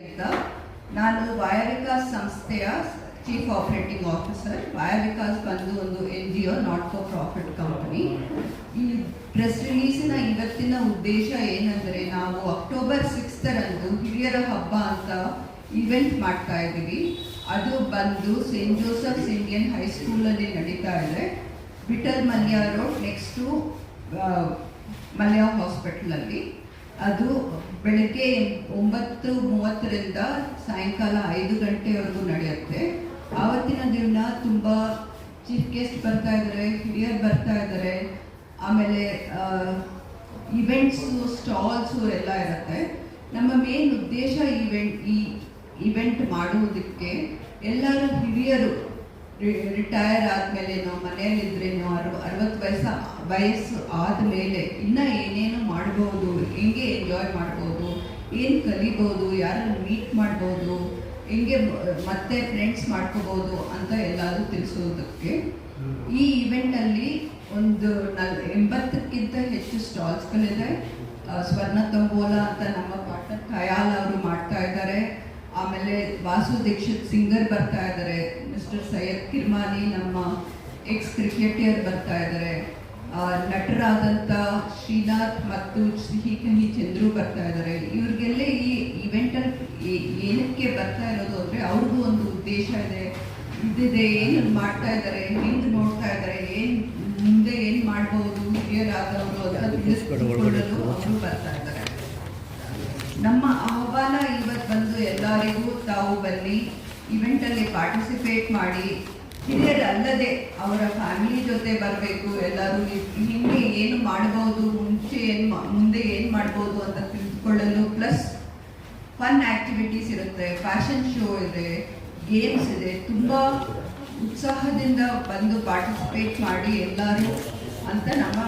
ನಾನು ವಾಯವಿಕಾಸ್ ಸಂಸ್ಥೆಯ chief operating officer ವಾಯವಿಕಾಸ್ ಬಂದು ಒಂದು N G O not for profit company ಈ ಪ್ರೆಸ್ ರಿಲೀಸಿನ ಇವತ್ತಿನ ಉದ್ದೇಶ ಏನಂದರೆ ನಾವು ಅಕ್ಟೋಬರ್ ಸಿಕ್ಸ್ತರಂದು ಹಿರಿಯರ ಹಬ್ಬ ಅಂತ ಇವೆಂಟ್ ಮಾಡ್ತಾ ಇದ್ದೀವಿ. ಅದು ಬಂದು ಸೇಂಟ್ ಜೋಸಫ್ಸ್ ಇಂಡಿಯನ್ ಹೈಸ್ಕೂಲಲ್ಲಿ ನಡೀತಾ ಇದೆ. ಬಿಟಲ್ ಮಲ್ಯ ರೋಡ್ ನೆಕ್ಸ್ಟು ಮಲ್ಯ ಹಾಸ್ಪಿಟ್ಲಲ್ಲಿ ಅದು ಬೆಳಗ್ಗೆ ಒಂಬತ್ತು ಮೂವತ್ತರಿಂದ ಸಾಯಂಕಾಲ ಐದು ಗಂಟೆವರೆಗೂ ನಡೆಯುತ್ತೆ. ಆವತ್ತಿನ ದಿನ ತುಂಬ ಚೀಫ್ ಗೆಸ್ಟ್ ಬರ್ತಾ ಇದ್ದಾರೆ ಹಿರಿಯರ್ ಬರ್ತಾ ಇದ್ದಾರೆ ಆಮೇಲೆ ಇವೆಂಟ್ಸು ಸ್ಟಾಲ್ಸು ಎಲ್ಲ ಇರುತ್ತೆ. ನಮ್ಮ ಮೇನ್ ಉದ್ದೇಶ ಈವೆಂಟ್ ಈ ಇವೆಂಟ್ ಮಾಡುವುದಕ್ಕೆ ಎಲ್ಲರೂ ಹಿರಿಯರು ರಿಟೈರ್ ಆದಮೇಲೇನೋ, ಮನೆಯಲ್ಲಿದ್ರೇನೋ ಅರು ಅರವತ್ತು ವಯಸ್ಸ, ವಯಸ್ಸು ಆದಮೇಲೆ ಇನ್ನೂ ಏನೇನು ಮಾಡ್ಬೋದು, ಹೆಂಗೆ ಎಂಜಾಯ್ ಮಾಡ್ಬೋದು ಏನು ಕಲಿಬೋದು ಯಾರನ್ನು ಮೀಟ್ ಮಾಡ್ಬೋದು ಹೆಂಗೆ ಮತ್ತೆ ಫ್ರೆಂಡ್ಸ್ ಮಾಡ್ಕೋಬೋದು ಅಂತ ಎಲ್ಲರೂ ತಿಳಿಸೋದಕ್ಕೆ ಈ ಇವೆಂಟಲ್ಲಿ ಒಂದು ನಲ್ ಎಂಬತ್ತಕ್ಕಿಂತ ಹೆಚ್ಚು ಸ್ಟಾಲ್ಸ್ಗಳಿದೆ ಸ್ವರ್ಣ ತಂಬೋಲ ಅಂತ ನಮ್ಮ ಪಾರ್ಟ್ನರ್ ಖಯಾಲ್ ಅವರು ಮಾಡ್ತಾ ಇದ್ದಾರೆ. ಆಮೇಲೆ ವಾಸು ದೀಕ್ಷಿತ್ ಸಿಂಗರ್ ಬರ್ತಾ ಇದ್ದಾರೆ. ಮಿಸ್ಟರ್ ಸೈಯದ್ ಕಿರ್ಮಾನಿ ನಮ್ಮ ಎಕ್ಸ್ ಕ್ರಿಕೆಟಿಯರ್ ಬರ್ತಾ ಇದ್ದಾರೆ. ನಟರಾದಂಥ ಶ್ರೀನಾಥ್ ಮತ್ತು ಸಿಹಿ ಚಂದ್ರು ಬರ್ತಾ ಇದ್ದಾರೆ. ಇವ್ರಿಗೆಲ್ಲ ಈ ಇವೆಂಟಲ್ಲಿ ಏನಕ್ಕೆ ಬರ್ತಾ ಇರೋದು ಅಂದರೆ ಅವ್ರಿಗೂ ಒಂದು ಉದ್ದೇಶ ಇದೆ. ಇದ್ದಿದೆ ಏನು ಮಾಡ್ತಾ ಇದ್ದಾರೆ ಹೆಂಗ್ ನೋಡ್ತಾ ಇದ್ದಾರೆ ಏನು ಮುಂದೆ ಏನು ಮಾಡ್ಬೋದು ಹಿರಿಯರಾದವರು ತಿಳಿಸ್ಕೊಳ್ಳಲು ಅವರು ಬರ್ತಾ ಇದ್ದಾರೆ. ನಮ್ಮ ಆಹ್ವಾನ ಇವತ್ತು ಬಂದು ಎಲ್ಲರಿಗೂ ತಾವು ಬನ್ನಿ. ಇವೆಂಟಲ್ಲಿ ಪಾರ್ಟಿಸಿಪೇಟ್ ಮಾಡಿ. ಹಿರಿಯರಲ್ಲದೆ ಅವರ ಫ್ಯಾಮಿಲಿ ಜೊತೆ ಬರಬೇಕು, ಎಲ್ಲರೂ ಹಿಂದೆ ಏನು ಮಾಡಬಹುದು ಮುಂಚೆ ಏನು ಮುಂದೆ ಏನು ಮಾಡ್ಬೋದು ಅಂತ ತಿಳಿದುಕೊಳ್ಳಲು ಪ್ಲಸ್ ಫನ್ ಆಕ್ಟಿವಿಟೀಸ್ ಇರುತ್ತೆ, ಫ್ಯಾಷನ್ ಶೋ ಇದೆ, ಗೇಮ್ಸ್ ಇದೆ, ತುಂಬ ಉತ್ಸಾಹದಿಂದ ಬಂದು ಪಾರ್ಟಿಸಿಪೇಟ್ ಮಾಡಿ ಎಲ್ಲರೂ ಅಂತ ನಮ್ಮ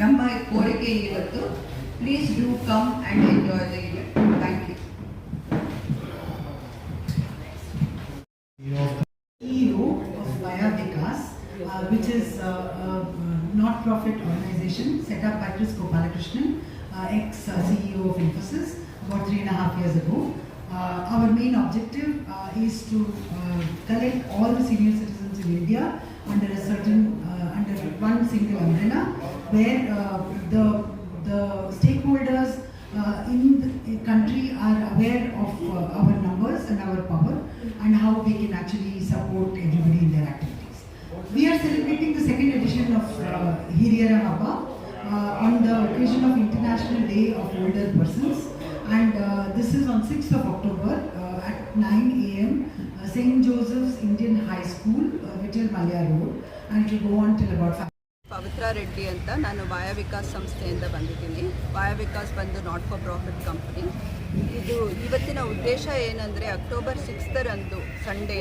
ನಮ್ಮ ಕೋರಿಕೆ ಇವತ್ತು. Please do come and enjoy the which is uh, a not-profit organization set up by Chris Gopalakrishnan, uh, ex-CEO of Infosys, about three and a half years ago. Uh, our main objective uh, is to uh, collect all the senior citizens in India under a certain, uh, under one single umbrella, where uh, the, the stakeholders uh, in the country are aware of uh, our numbers and our power and how we can actually Hiriyara uh, on the occasion of International Day of Older Persons and uh, this is on 6th of October uh, at 9 a.m. Uh, St. Joseph's Indian High School, uh, Vittal Malya Road and it will go on till about 5 Pavitra Reddy ಅಂತ ನಾನು ವಾಯ ವಿಕಾಸ್ ಸಂಸ್ಥೆಯಿಂದ ಬಂದಿದ್ದೀನಿ ವಾಯ ವಿಕಾಸ್ ಬಂದು not for profit company ಇದು ಇವತ್ತಿನ ಉದ್ದೇಶ ಏನಂದರೆ ಅಕ್ಟೋಬರ್ ಸಿಕ್ಸ್ತರಂದು Sunday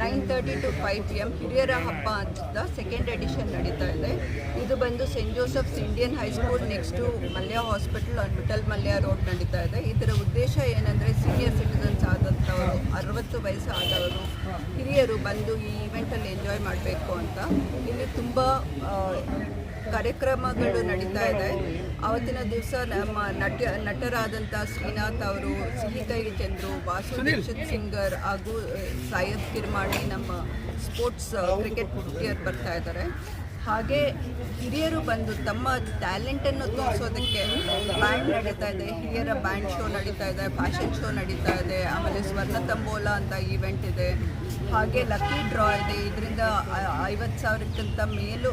nine thirty to five P M ಹಿರಿಯರ ಹಬ್ಬ ಅಂತ ಸೆಕೆಂಡ್ ಎಡಿಷನ್ ನಡೀತಾ ಇದೆ. ಇದು ಬಂದು Saint Joseph's Indian high school next Mallya hospital Vittal Mallya road ನಡೀತಾ ಇದೆ. ಇದರ ಉದ್ದೇಶ ಏನಂದರೆ ಸೀನಿಯರ್ ಸಿಟಿಸನ್ಸ್ ಆದಂಥವರು, ಅರವತ್ತು ವಯಸ್ಸು ಆದವರು ಹಿರಿಯರು ಬಂದು ಈ ಇವೆಂಟಲ್ಲಿ ಎಂಜಾಯ್ ಮಾಡಬೇಕು ಅಂತ. ಇಲ್ಲಿ ತುಂಬ ಕಾರ್ಯಕ್ರಮಗಳು ನಡೀತಾ ಇದೆ. ಆವತ್ತಿನ ದಿವಸ ನಮ್ಮ ನಟ, ನಟರಾದಂಥ ಶ್ರೀನಾಥ್ ಅವರು ಸಿಹಿಕೈ ಚಂದ್ರು, ವಾಸು ದೀಕ್ಷಿತ್ ಸಿಂಗರ್ ಹಾಗೂ, ಸಾಯದ್ ಕಿರ್ಮಾಣಿ ನಮ್ಮ ಸ್ಪೋರ್ಟ್ಸ್, ಕ್ರಿಕೆಟ್ ಪ್ಲೇಯರ್ ಬರ್ತಾ ಇದ್ದಾರೆ. ಹಾಗೆ ಹಿರಿಯರು ಬಂದು ತಮ್ಮ ಟ್ಯಾಲೆಂಟನ್ನು ತೋರಿಸೋದಕ್ಕೆ ಬ್ಯಾಂಡ್ ನಡೀತಾ ಇದೆ. ಹಿರಿಯರ ಬ್ಯಾಂಡ್ ಶೋ ನಡೀತಾ ಇದೆ, ಫ್ಯಾಷನ್ ಶೋ ನಡೀತಾ ಇದೆ, ಆಮೇಲೆ ಸ್ವರ್ಣ ತಂಬೋಲ ಅಂತ ಈವೆಂಟ್ ಇದೆ. ಹಾಗೆ ಲಕ್ಕಿ ಡ್ರಾ ಇದೆ. ಇದರಿಂದ ಐವತ್ತು ಸಾವಿರಕ್ಕಿಂತ ಮೇಲೂ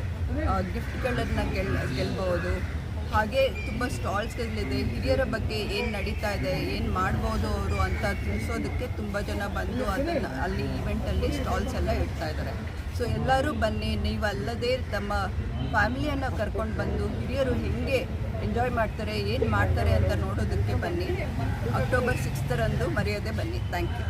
ಗಿಫ್ಟ್ಗಳನ್ನು ಗೆಲ್ ಗೆಲ್ಬೋದು ಹಾಗೆ ತುಂಬ ಸ್ಟಾಲ್ಸ್ಗಳಿದೆ. ಹಿರಿಯರ ಬಗ್ಗೆ ಏನು ನಡೀತಾ ಇದೆ, ಏನು ಮಾಡ್ಬೋದು ಅವರು ಅಂತ ತಿಳಿಸೋದಕ್ಕೆ ತುಂಬ ಜನ ಬಂದು ಅದನ್ನು ಅಲ್ಲಿ ಈವೆಂಟಲ್ಲಿ ಸ್ಟಾಲ್ಸ್ ಎಲ್ಲ ಇಡ್ತಾ ಇದ್ದಾರೆ. ಸೊ ಎಲ್ಲರೂ ಬನ್ನಿ ನೀವು ಅಲ್ಲದೆ ತಮ್ಮ ಫ್ಯಾಮಿಲಿಯನ್ನು ಕರ್ಕೊಂಡು ಬಂದು ಹಿರಿಯರು ಹೇಗೆ ಎಂಜಾಯ್ ಮಾಡ್ತಾರೆ, ಏನು ಮಾಡ್ತಾರೆ ಅಂತ ನೋಡೋದಕ್ಕೆ ಬನ್ನಿ. ಅಕ್ಟೋಬರ್ ಸಿಕ್ಸ್ತರಂದು ಮರೆಯದೆ ಬನ್ನಿ. Thank you.